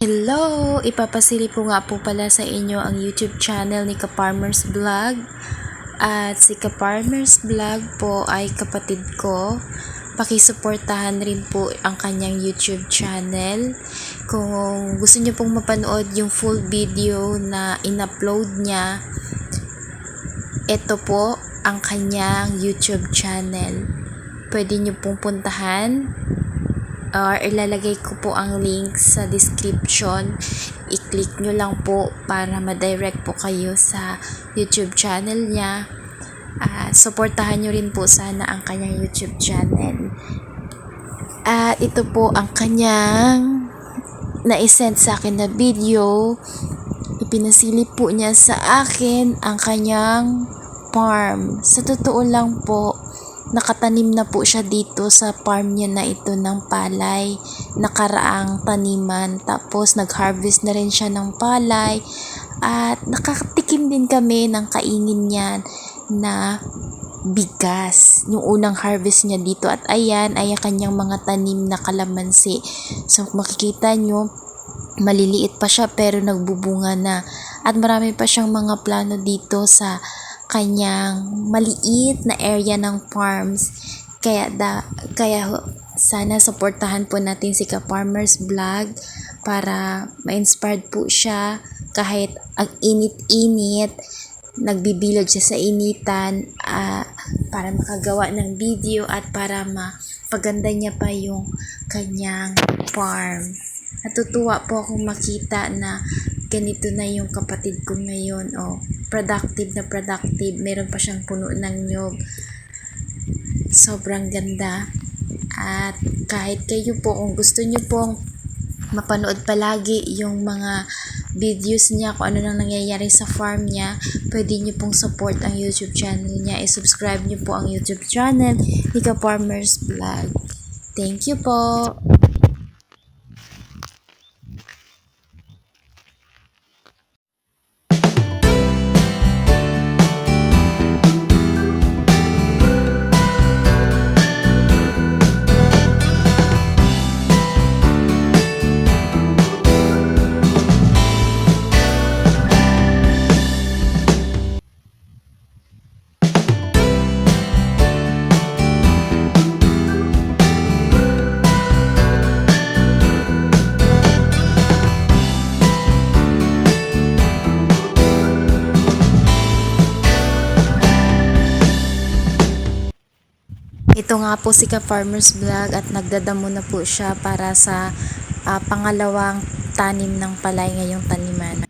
Hello! Ipapasili po nga po pala sa inyo ang YouTube channel ni Kaparmers Vlog. At si Kaparmers Vlog po ay kapatid ko. Pakisuportahan rin po ang kanyang YouTube channel. Kung gusto niyo pong mapanood yung full video na in-upload niya, ito po ang kanyang YouTube channel. Pwede niyo pong puntahan or ilalagay ko po ang link sa description. I-click nyo lang po para ma-direct po kayo sa YouTube channel niya. At supportahan nyo rin po sana ang kanyang YouTube channel. At ito po ang kanyang na-send sa akin na video. Ipinasili po niya sa akin ang kanyang farm. Sa totoo lang po, nakatanim na po siya dito sa farm niya na ito ng palay, nakaraang taniman. Tapos nag-harvest na rin siya ng palay at nakatikim din kami ng kaingin niyan na bigas. Yung unang harvest niya dito at ayan ay ang kanyang mga tanim na kalamansi. So makikita nyo, maliliit pa siya pero nagbubunga na. At marami pa siyang mga plano dito sa kanyang maliit na area ng farms. Kaya da, kaya sana supportahan po natin si Ka-Farmers Vlog para ma-inspired po siya kahit ang init-init nagbibilog siya sa initan ah, para makagawa ng video at para mapaganda niya pa yung kanyang farm. Natutuwa po akong makita na ganito na yung kapatid ko ngayon. Oh, productive na productive. Meron pa siyang puno ng nyog. Sobrang ganda. At kahit kayo po, kung gusto niyo pong mapanood palagi yung mga videos niya, kung ano nang nangyayari sa farm niya, pwede niyo pong support ang YouTube channel niya. I-subscribe niyo po ang YouTube channel ni Ka Farmers Vlog. Thank you po! Ito nga po si Ka Farmers Vlog at nagdadamo na po siya para sa ah, pangalawang tanim ng palay ngayong taniman.